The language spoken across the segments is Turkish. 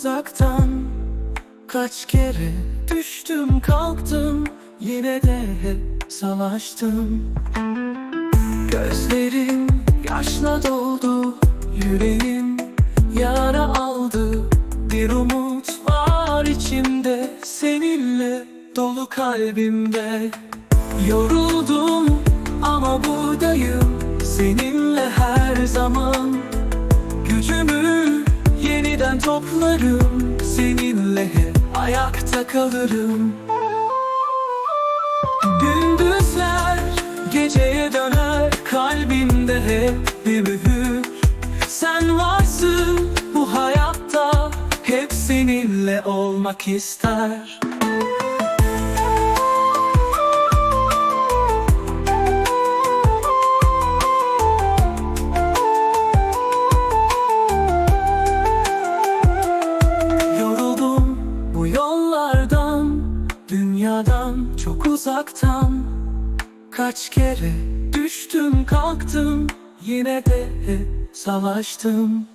uzaktan Kaç kere düştüm kalktım Yine de hep savaştım. Gözlerim yaşla doldu Yüreğim yara aldı. Bir umut var içimde Seninle dolu kalbimde. Yoruldum ama buradayım Seninle her zaman toplarım Seninle hep ayakta kalırım. Gündüzler geceye döner Kalbimde hep bir mühür. Sen varsın bu hayatta Hep seninle olmak ister uzaktan Kaç kere düştüm kalktım Yine de savaştım.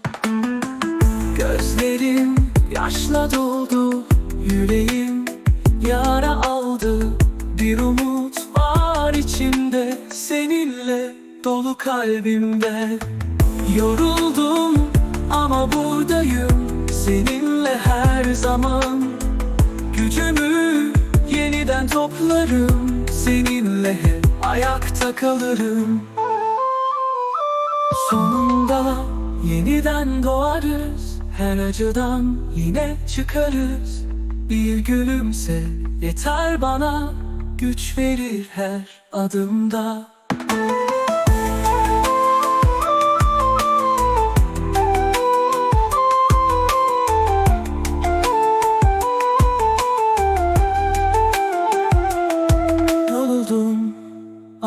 Gözlerim yaşla doldu Yüreğim yara aldı. Bir umut var içimde Seninle dolu kalbimde. Yoruldum ama buradayım Seninle her zaman. Gücümü yeniden toplarım. Seninle hep ayakta kalırım. Sonunda yeniden doğarız. Her acıdan yine çıkarız. Bir gülümse yeter bana. Güç verir her adımda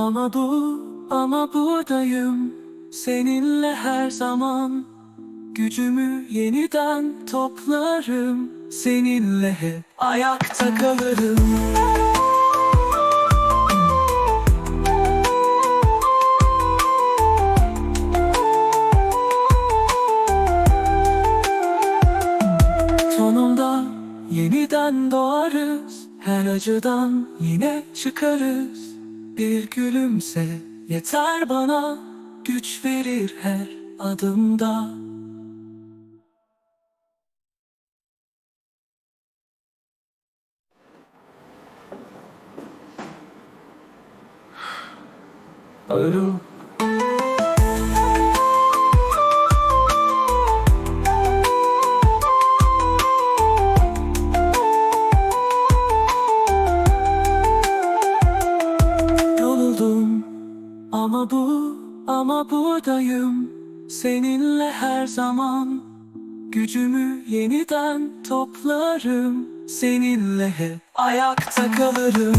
ama bu ama buradayım. Seninle her zaman Gücümü yeniden toplarım. Seninle hep ayakta kalırım. Sonunda yeniden doğarız. Her acıdan yine çıkarız Bir gülümse yeter bana Güç verir her adımda. Ölüm ama bu ama buradayım. Seninle her zaman Gücümü yeniden toplarım. Seninle hep ayakta kalırım.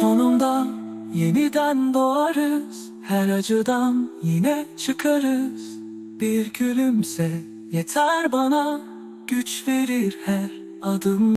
Sonunda yeniden doğarız. Her acıdan yine çıkarız Bir gülümse yeter bana Güç verir her adım